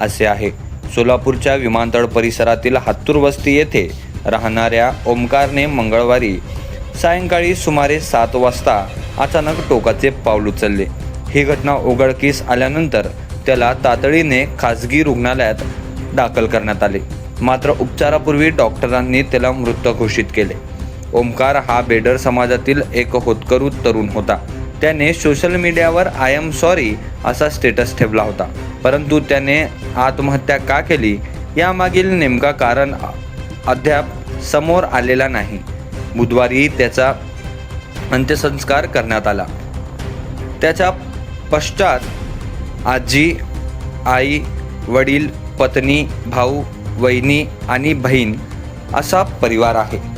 असे आहे. सोलापूरच्या विमानतळ परिसरातील हातूर वस्ती येथे राहणाऱ्या ओमकारने मंगळवारी सायंकाळी सुमारे सात वाजता अचानक टोकाचे पाऊल उचलले. ही घटना उघडकीस आल्यानंतर त्याला तातडीने खासगी रुग्णालयात दाखल करण्यात आले. मात्र उपचारापूर्वी डॉक्टरांनी त्याला मृत घोषित केले. ओमकार हा बेडर समाजातील एक होतकरू तरुण होता. त्याने सोशल मीडियावर आय एम सॉरी असा स्टेटस ठेवला होता. परंतु त्याने आत्महत्या का केली? यामागील नेमका कारण अद्याप समोर आलेला नाही. बुधवारी त्याचा अंत्यसंस्कार करण्यात आला. त्याच्या पश्चात आजी आई वडील पत्नी भाऊ वहिनी आणि बहीण असा परिवार आहे.